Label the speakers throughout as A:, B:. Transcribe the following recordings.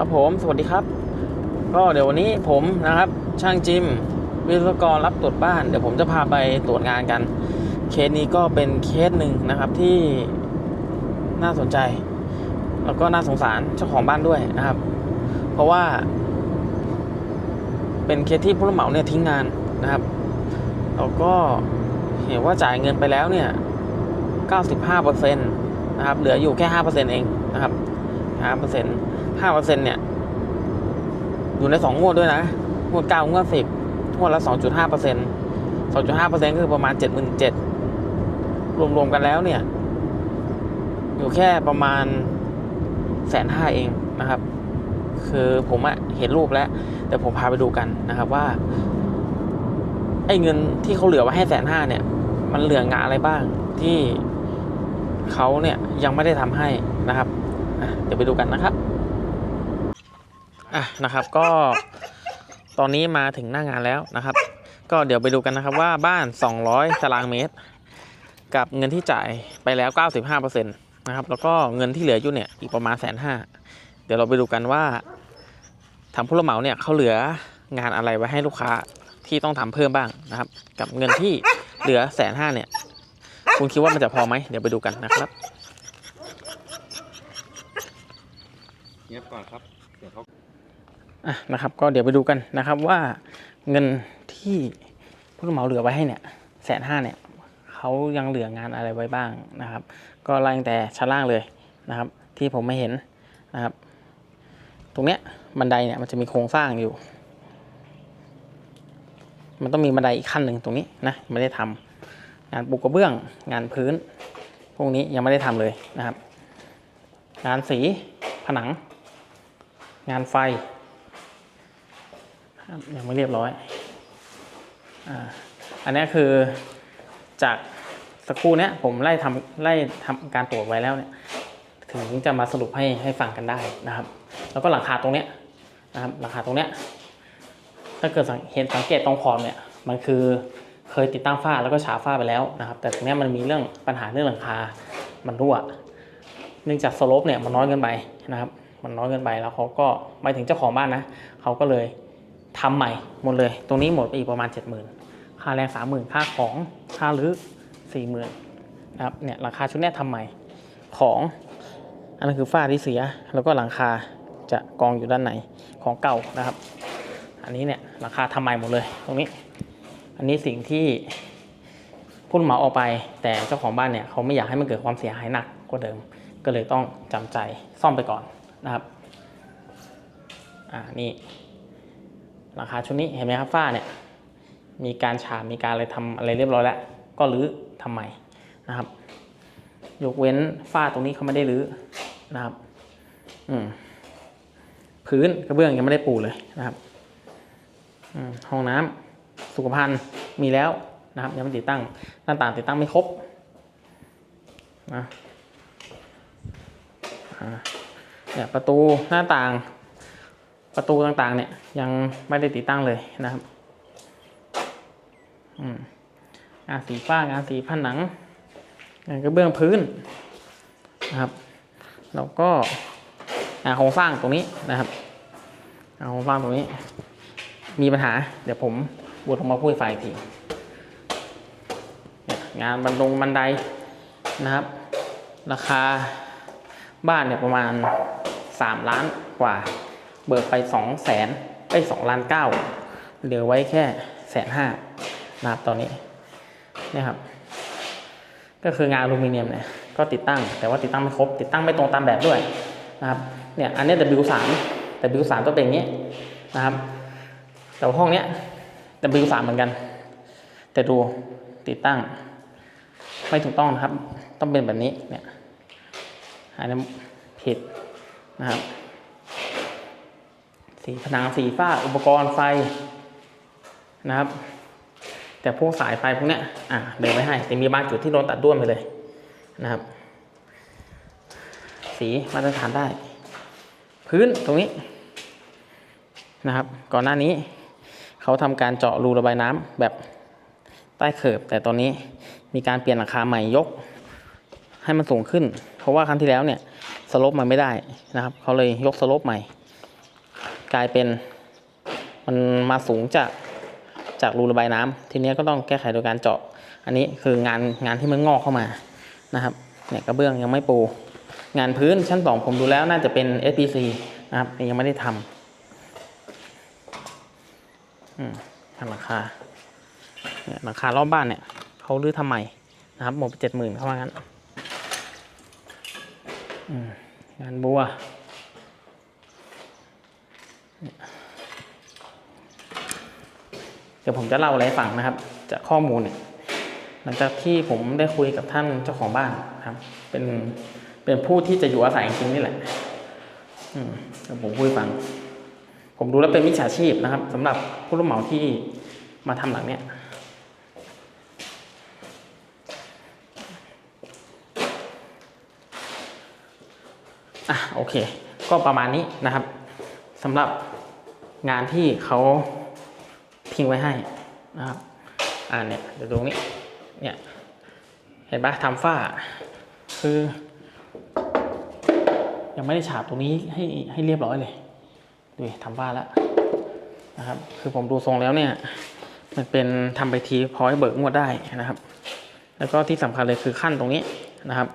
A: ครับผมสวัสดีครับ ก็เดี๋ยววันนี้ผมนะครับ ช่างจิม วิศวกรรับตรวจบ้าน เดี๋ยวผมจะพาไปตรวจงานกัน เคสนี้ก็เป็นเคสหนึ่งนะครับที่น่าสนใจ แล้วก็น่าสงสารเจ้าของบ้านด้วยนะครับ เพราะว่า เป็นเคสที่ผู้รับเหมาเนี่ยทิ้งงานนะครับแล้วก็เห็นว่าจ่ายเงินไปแล้วเนี่ย 95%นะครับ เหลืออยู่แค่ 5%เองนะครับ 5% 5%เปอร์เซ็นเนี่ย อยู่ใน2งงวดด้วยนะงวด9งวด10งวดละ2.5% 2.5%ก็นสองจุดห้าเปอร์เซ็นคือประมาณ77,000รวมๆกันแล้วเนี่ย อยู่แค่ประมาณแสนห้าเองนะครับ คือผมอะเห็นรูปแล้ว แต่ผมพาไปดูกันนะครับว่า ไอ้เงินที่เขาเหลือไว้ให้แสนห้าเนี่ย มันเหลืองานอะไรบ้างที่เขาเนี่ยยังไม่ได้ทำให้นะครับ เดี๋ยวไปดูกันนะครับ อะนะครับก็ตอนนี้มาถึงหน้างานแล้วนะครับ ก็เดี๋ยวไปดูกันนะครับว่าบ้าน 200 ตารางเมตร กับเงินที่จ่ายไปแล้ว 95%นะครับแล้วก็เงินที่เหลืออยู่เนี่ยอีกประมาณแสนห้าเดี๋ยวเราไปดูกันว่าทางผู้รับเหมาเนี่ยเขาเหลืองานอะไรไว้ให้ลูกค้าที่ต้องทำเพิ่มบ้างนะครับ กับเงินที่เหลือแสนห้าเนี่ย คุณคิดว่ามันจะพอไหมเดี๋ยวไปดูกันนะครับ
B: เงียบก่อนครับเดี๋ยวเขา
A: อะนะครับ ก็เดี๋ยวไปดูกันนะครับว่าเงินที่ผู้รับเหมาเหลือไว้ให้เนี่ยแสนห้าเนี่ยเขายังเหลืองานอะไรไว้บ้างนะครับ ก็ไล่ตั้งแต่ชั้นล่างเลยนะครับ ที่ผมไม่เห็นนะครับ ตรงเนี้ยบันไดเนี่ยมันจะมีโครงสร้างอยู่ มันต้องมีบันไดอีกขั้นหนึ่งตรงนี้นะไม่ได้ทำงานปูกระเบื้องงานพื้น พวกนี้ยังไม่ได้ทำเลยนะครับ งานสีผนัง งานไฟ ยังไม่เรียบร้อยอ่าอันนี้คือจากสักครู่เนี้ยผมไล่ทำไล่ทำการตรวจไว้แล้วเนี่ยถึงจะมาสรุปให้ให้ฟังกันได้นะครับ แล้วก็หลังคาตรงเนี้ยนะครับหลังคาตรงเนี้ยถ้าเกิดเห็นสังเกตตรงขอบเนี่ยมันคือเคยติดตั้งฝ้าแล้วก็ฉาฝ้าไปแล้วนะครับ แต่ตรงนี้มันมีเรื่องปัญหาเรื่องหลังคา มันรั่ว เนื่องจากสโลปเนี่ยมันน้อยเกินไปนะครับ มันน้อยเกินไปแล้วเขาก็หมายถึงเจ้าของบ้านนะเขาก็เลย ทำใหม่หมดเลย ตรงนี้หมดไปอีกประมาณ 70,000 ค่าแรง30,000 ค่าของค่ารื้อ40,000นะครับเนี่ยราคาชุดนี้ยทำใหม่ของอันนั้นคือฝ้าที่เสียแล้วก็หลังคาจะกองอยู่ด้านในของเก่านะครับ อันนี้เนี่ยราคาทำใหม่หมดเลย ตรงนี้ อันนี้สิ่งที่ผู้รับเหมาเอาไป แต่เจ้าของบ้านเนี่ยเขาไม่อยากให้มันเกิดความเสียหายหนักกว่าเดิม ก็เลยต้องจำใจซ่อมไปก่อนนะครับ อ่านี่ ราคาชุดนี้เห็นไหมครับฝ้าเนี่ยมีการฉาบมีการอะไรทำอะไรเรียบร้อยแล้ว ก็รื้อทำใหม่นะครับ ยกเว้นฝ้าตรงนี้เขาไม่ได้รื้อนะครับ อืมพื้นกระเบื้องยังไม่ได้ปูเลยนะครับอืมห้องน้ำสุขภัณฑ์มีแล้วนะครับยังไม่ติดตั้งหน้าต่างติดตั้งไม่ครบนะอ่าเนี่ยประตูหน้าต่าง ประตูต่างๆ เนี่ยยังไม่ได้ติดตั้งเลยนะครับงานสีฟ้างานสีผนังงานกระเบื้องพื้นนะครับแล้วก็งานโครงสร้างตรงนี้นะครับงานโครงสร้างตรงนี้ มีปัญหา เดี๋ยวผมบวลงมาพูดให้ฟังอีกทีงานบันดงบันไดนะครับ ราคาบ้านเนี่ยประมาณ 3 ล้านกว่า เบิกไปสองแสนไปสองล้านเก้าเหลือไว้แค่แสนห้านะครับตอนนี้นี่ครับ ก็คืองานอลูมิเนียมเนี่ยก็ติดตั้งแต่ว่าติดตั้งไม่ครบ ติดตั้งไม่ตรงตามแบบด้วยนะครับเนี่ยอันนี้ W3 W3 ต้องเป็นอย่างนี้นะครับ แต่ห้องเนี้ย W3 เหมือนกัน แต่ดูติดตั้ง ไม่ถูกต้องนะครับ ต้องเป็นแบบนี้เนี่ยอันนี้ผิดนะครับ สีผนังสีฝ้าอุปกรณ์ไฟนะครับ แต่พวกสายไฟพวกเนี้ยอะเดินไว้ให้ แต่มีบางจุดที่โดนตัดด้วนไปเลยนะครับ สีมาตรฐานได้ พื้นตรงนี้นะครับ ก่อนหน้านี้เขาทำการเจาะรูระบายน้ำแบบใต้เขิบ แต่ตอนนี้มีการเปลี่ยนหลังคาใหม่ยก ให้มันสูงขึ้น เพราะว่าครั้งที่แล้วเนี่ยสลปมันไม่ได้นะครับ เขาเลยยกสลปใหม่ กลายเป็นมันมาสูงจากจากรูระบายน้ำทีนี้ก็ต้องแก้ไขโดยการเจาะ อันนี้คืองานงานที่มันงอกเข้ามานะครับเนี่ยกระเบื้องยังไม่ปู งานพื้นชั้นสองผมดูแล้วน่าจะเป็น SPC นะครับยังไม่ได้ทำอืมทำหลังคาเนี่ยหลังคารอบบ้านเนี่ยเขารื้อทำใหม่นะครับหมดไปเจ็ดหมื่นเข้ามางั้นงานบัว เดี๋ยวผมจะเล่าอะไรฟังนะครับ จากข้อมูลเนี่ยหลังจากที่ผมได้คุยกับท่านเจ้าของบ้านครับ เป็นเป็นผู้ที่จะอยู่อาศัยจริงนี่แหละอืมเดี๋ยวผมพูดฟัง ผมดูแล้วเป็นมิจฉาชีพนะครับสำหรับผู้รับเหมาที่มาทำหลังเนี้ยอะโอเค ก็ประมาณนี้นะครับ สำหรับงานที่เขาทิ้งไว้ให้นะครับอ่าเนี่ยเดี๋ยวตรงนี้เนี่ยเห็นปะทำฝ้า คือ ยังไม่ได้ฉาบตรงนี้ให้ให้เรียบร้อยเลยดูทำฝ้าแล้วนะครับ คือผมดูทรงแล้วเนี่ย มันเป็นทำไปทีพอให้เบิกงวดได้นะครับ แล้วก็ที่สำคัญเลยคือขั้นตรงนี้นะครับ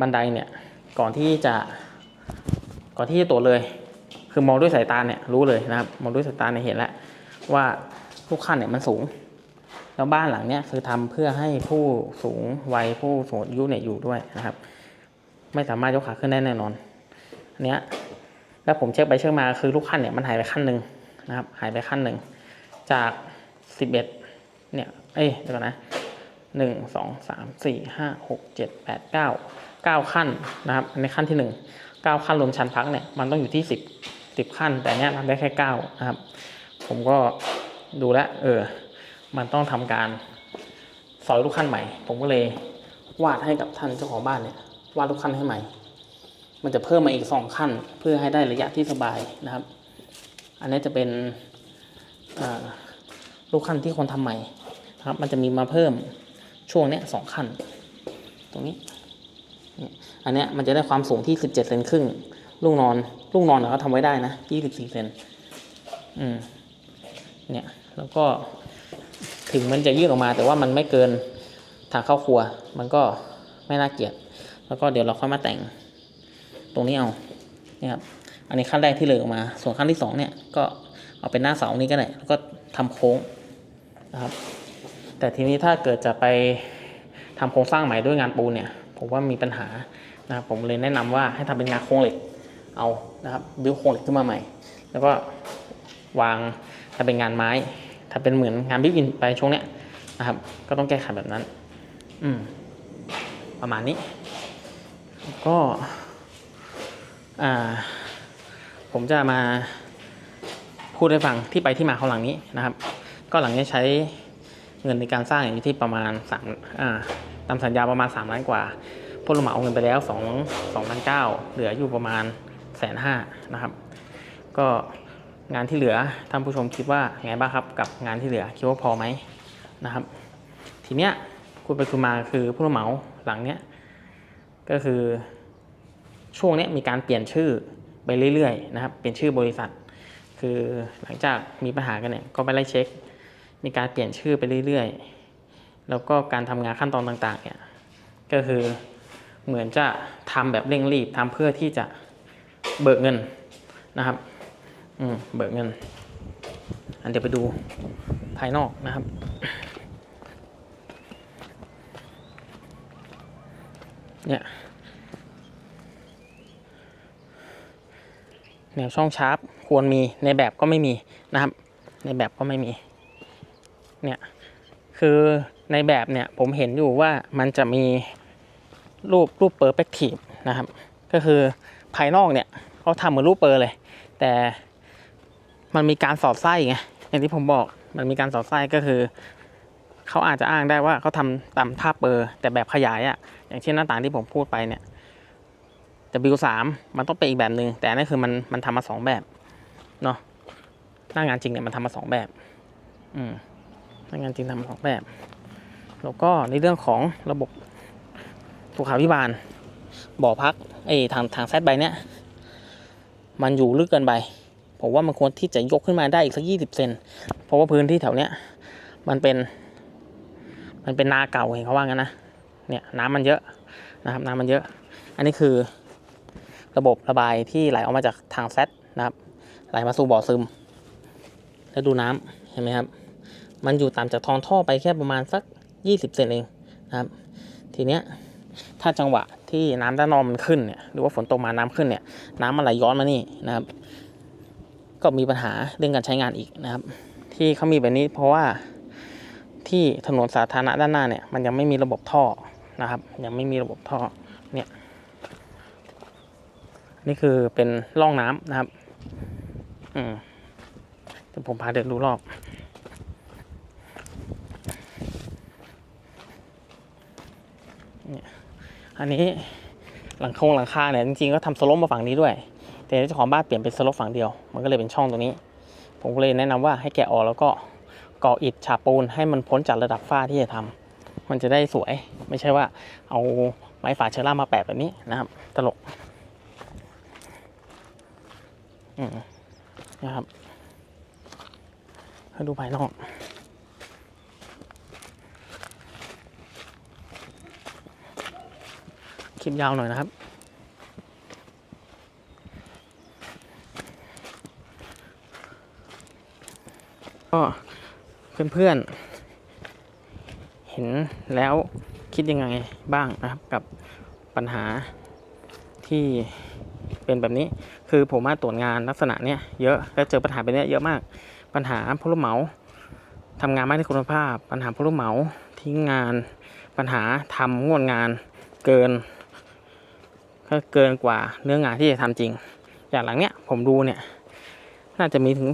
A: บันไดเนี่ยก่อนที่จะก่อนที่จะตรวเลย คือมองด้วยสายตาเนี่ยรู้เลยนะครับ มองด้วยสายตาเนี่ยเห็นแล้วว่าทุกขั้นเนี่ยมันสูง แล้วบ้านหลังเนี้ยคือทำเพื่อให้ผู้สูงวัยผู้สูงอายุเนี่ยอยู่ด้วยนะครับ ไม่สามารถยกขาขึ้นได้แน่นอนอันเนี้ยแล้วผมเช็คไปเช็คมาคือลูกขั้นเนี่ยมันหายไปขั้นหนึ่งนะครับ หายไปขั้นหนึ่งจากสิบเอ็ดเนี่ย เอ้ยเดี๋ยวก่อนนะหนึ่งสองสามสี่ห้าหกเจ็ดแปดเก้าเก้าขั้นนะครับอันขั้นที่หนึ่งเก้าขั้นรวมชั้นพักเนี่ย มันต้องอยู่ที่สิ บสิบขั้น แต่เนี้ยทำได้แค่เก้านะครับ ผมก็ดูแลเออ มันต้องทำการสอยลูกขั้นใหม่ ผมก็เลยวาดให้กับท่านเจ้าของบ้านเนี่ยวาดลูกขั้นให้ใหม่ มันจะเพิ่มมาอีกสองขั้น เพื่อให้ได้ระยะที่สบายนะครับ อันนี้จะเป็นลูกขั้นที่คนทำใหม่นะครับ มันจะมีมาเพิ่มช่วงเนี้ยสองขั้น ตรงนี้เนี่ยอันเนี้ยมันจะได้ความสูงที่สิบเจ็ดเซนครึ่ง ลูกนอนลูกนอนเขาทำไว้ได้นะยี่สิบสี่เซนอืมเนี่ยแล้วก็ถึงมันจะยืดออกมา แต่ว่ามันไม่เกินทางเข้าครัว มันก็ไม่น่าเกลียด แล้วก็เดี๋ยวเราค่อยมาแต่งตรงนี้เอาเนี่ยครับอันนี้ขั้นแรกที่เลยออกมา ส่วนขั้นที่สองเนี่ยก็เอาเป็นหน้าเสานี้ก็ได้แล้วก็ทำโค้งนะครับ แต่ทีนี้ถ้าเกิดจะไปทำโครงสร้างใหม่ด้วยงานปูนเนี่ย ผมว่ามีปัญหานะครับผมเลยแนะนำว่าให้ทำเป็นงานโครงเหล็ก เอานะครับบิวโครงเหล็กขึ้นมาใหม่ แล้วก็วางถ้าเป็นงานไม้ ถ้าเป็นเหมือนงานบิ๊กอินไปช่วงเนี้ยนะครับ ก็ต้องแก้ไขแบบนั้น อืม ประมาณนี้ ก็อ่า ผมจะมาพูดให้ฟังที่ไปที่มาของหลังนี้นะครับ ก็หลังนี้ใช้เงินในการสร้างอยู่ที่ประมาณสามอ่าตามสัญญาประมาณสามล้านกว่าผู้รับเหมาเอาเงินไปแล้วสองสองล้านเก้าเหลืออยู่ประมาณ สนห้านะครับ ก็งานที่เหลือท่านผู้ชมคิดว่าไงบ้างครับ กับงานที่เหลือคิดว่าพอไหมนะครับ ทีเนี้ยคุยไปคุยมาคือผู้รับเหมาหลังเนี้ยก็คือช่วงเนี้ยมีการเปลี่ยนชื่อไปเรื่อยๆนะครับ เปลี่ยนชื่อบริษัท คือหลังจากมีปัญหากันเนี่ยก็ไปไล่เช็ค มีการเปลี่ยนชื่อไปเรื่อยๆ แล้วก็การทำงานขั้นตอนต่างๆเนี่ยก็คือเหมือนจะทำแบบเร่งรีบทำเพื่อที่จะ เบิกเงินนะครับ อืมเบิกเงิน อันเดี๋ยวไปดูภายนอกนะครับ เนี่ยแนวช่องชาร์ปควรมีในแบบก็ไม่มีนะครับ ในแบบก็ไม่มี เนี่ย คือในแบบเนี่ยผมเห็นอยู่ว่ามันจะมีรูปรูปเปอร์เปกทีฟนะครับ ก็คือ ภายนอกเนี่ยเขาทำเหมือนรูปเปอร์เลย แต่มันมีการสอดไส้ไงอย่างที่ผมบอกมันมีการสอดไส้ก็คือเขาอาจจะอ้างได้ว่าเขาทำตามท่าเปอร์แต่แบบขยายอะอย่างเช่นหน้าต่างที่ผมพูดไปเนี่ย W3 มันต้องเป็นอีกแบบหนึ่งแต่นนั่นคือมันมันทำมาสองแบบเนาะหน้างานจริงเนี่ยมันทำมาสองแบบ อืมหน้างานจริงทำมาสองแบบ แล้วก็ในเรื่องของระบบสุขาพิบาล บ่อพักไอ้ทางทางแซดใบเนี้ยมันอยู่ลึกเกินไปผมว่ามันควรที่จะยกขึ้นมาได้อีกสักยี่สิบเซนเพราะว่าพื้นที่แถวเนี้ยมันเป็น มันเป็นนาเก่าเห็นเขาว่างั้นนะเนี่ยน้ำมันเยอะนะครับน้ำมันเยอะ อันนี้คือระบบระบายที่ไหลออกมาจากทางแซดนะครับไหลมาสู่บ่อซึม แล้วดูน้ำเห็นไหมครับ มันอยู่ตามจากทองท่อไปแค่ประมาณสัก 20 เซนเองนะครับ ทีเนี้ยถ้าจังหวะ ที่น้ำด้านนอกมันขึ้นเนี่ยหรือว่าฝนตกมาน้ำขึ้นเนี่ยน้ำมันไหลย้อนมานี่นะครับ ก็มีปัญหาเรื่องการใช้งานอีกนะครับ ที่เขามีแบบนี้เพราะว่าที่ถนนสาธารณะด้านหน้าเนี่ยมันยังไม่มีระบบท่อนะครับ ยังไม่มีระบบท่อเนี่ยนี่คือเป็นร่องน้ำนะครับ อืมเดี๋ยวผมพาเดินดูรอบ อันนี้หลังโครงหลังคาเนี่ยจริงๆก็ทำสโลปมาฝั่งนี้ด้วย แต่เจ้าของบ้านเปลี่ยนเป็นสโลปฝั่งเดียว มันก็เลยเป็นช่องตรงนี้ ผมก็เลยแนะนำว่าให้แกะออกแล้วก็ก่ออิฐฉาบปูนให้มันพ้นจากระดับฝ้าที่จะทำมันจะได้สวยไม่ใช่ว่าเอาไม้ฝาเชอร่ามาแปะแบบนี้นะครับ ตลกอืมนะครับให้ดูภายนอก คลิปยาวหน่อยนะครับ ก็เพื่อนๆ เห็นแล้วคิดยังไงบ้างนะครับกับปัญหาที่เป็นแบบนี้ คือผมมาตรวจงานลักษณะเนี้ยเยอะแล้วเจอปัญหาแบบเนี้ยเยอะมาก ปัญหาผู้รับเหมาทำงานไม่ได้คุณภาพ ปัญหาผู้รับเหมาทิ้งงาน ปัญหาทำงวดงานเกิน ก็เกินกว่าเนื้องานที่จะทำจริง อย่างหลังเนี้ยผมดูเนี่ย น่าจะมีถึง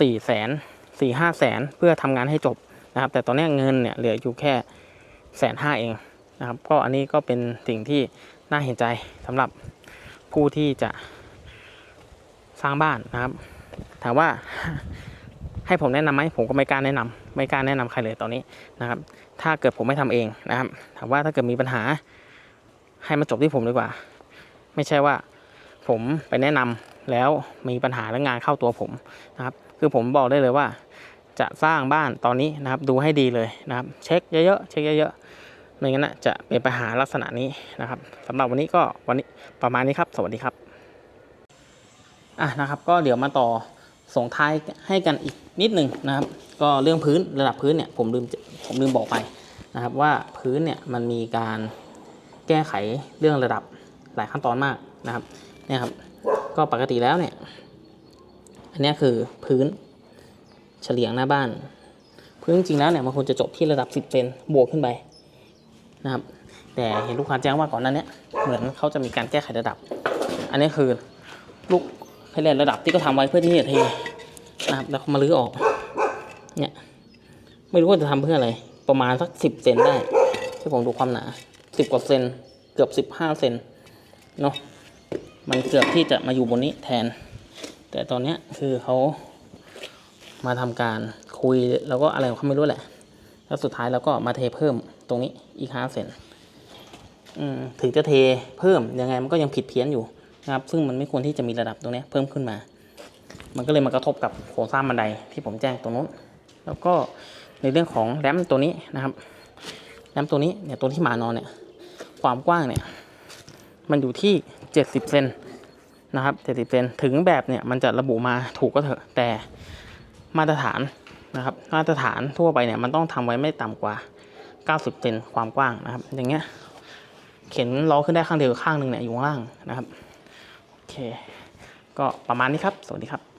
A: สี่แสนสี่ห้าแสนเพื่อทำงานให้จบนะครับ แต่ตอนนี้เงินเนี่ยเหลืออยู่แค่แสนห้าเองนะครับ ก็อันนี้ก็เป็นสิ่งที่น่าเห็นใจสำหรับผู้ที่จะสร้างบ้านนะครับ ถามว่าให้ผมแนะนำไหมผมก็ไม่กล้าแนะนำไม่กล้าแนะนำใครเลยตอนนี้นะครับ ถ้าเกิดผมไม่ทำเองนะครับ ถามว่าถ้าเกิดมีปัญหา ให้มันจบที่ผมดีกว่า ไม่ใช่ว่าผมไปแนะนำแล้วมีปัญหาและงานเข้าตัวผมนะครับ คือผมบอกได้เลยว่า จะสร้างบ้านตอนนี้นะครับ ดูให้ดีเลยนะครับ เช็คเยอะๆเช็คเยอะๆไม่งั้นนะจะเป็นปัญหาลักษณะนี้นะครับสำหรับวันนี้ก็วันนี้ประมาณนี้ครับ สวัสดีครับอะนะครับ ก็เดี๋ยวมาต่อส่งท้ายให้กันอีกนิดหนึ่งนะครับ ก็เรื่องพื้นระดับพื้นเนี่ยผมลืมผมลืมบอกไปนะครับ ว่าพื้นเนี่ยมันมีการ แก้ไขเรื่องระดับหลายขั้นตอนมากนะครับเนี่ยครับ ก็ปกติแล้วเนี่ย อันนี้คือพื้นเฉลียงหน้าบ้าน พื้นจริงๆแล้วเนี่ยมันควรจะจบที่ระดับ 10เซนบวกขึ้นไปนะครับ แต่เห็นลูกค้าแจ้งว่าก่อนนั้นเนี้ยเหมือนเขาจะมีการแก้ไขระดับ อันนี้คือลูกให้เรียนระดับที่เขาทำไว้เพื่อที่จะเทนะครับแล้วเขามาลื้อออก เนี่ยไม่รู้ว่าจะทำเพื่ออะไร ประมาณสักสิบเซนได้ที่ผมดูความหนา สิบกว่าเซนเกือบสิบห้าเซนเนาะมันเกือบที่จะมาอยู่บนนี้แทน แต่ตอนเนี้ยคือเขามาทำการคุยแล้วก็อะไรเขาไม่รู้แหละ แล้วสุดท้ายเราก็มาเทเพิ่มตรงนี้อีกห้าเซนถึงจะเทเพิ่มยังไงมันก็ยังผิดเพี้ยนอยู่นะครับ ซึ่งมันไม่ควรที่จะมีระดับตรงนี้เพิ่มขึ้นมา มันก็เลยมากระทบกับโครงสร้างบันไดที่ผมแจ้งตรงนู้น แล้วก็ในเรื่องของแรมตัวนี้นะครับแรมตัวนี้เนี่ยตัวที่หมานอนเนี่ย ความกว้างเนี่ยมันอยู่ที่ 70 เซนนะครับ70 เซนถึงแบบเนี่ยมันจะระบุมาถูกก็เถอะ แต่มาตรฐานนะครับมาตรฐานทั่วไปเนี่ยมันต้องทำไว้ไม่ต่ำกว่า 90 เซนความกว้างนะครับ อย่างเงี้ยเข็นล้อขึ้นได้ข้างเดียวข้างหนึ่งเนี่ยอยู่ข้างล่างนะครับ โอเค ก็ประมาณนี้ครับ สวัสดีครับ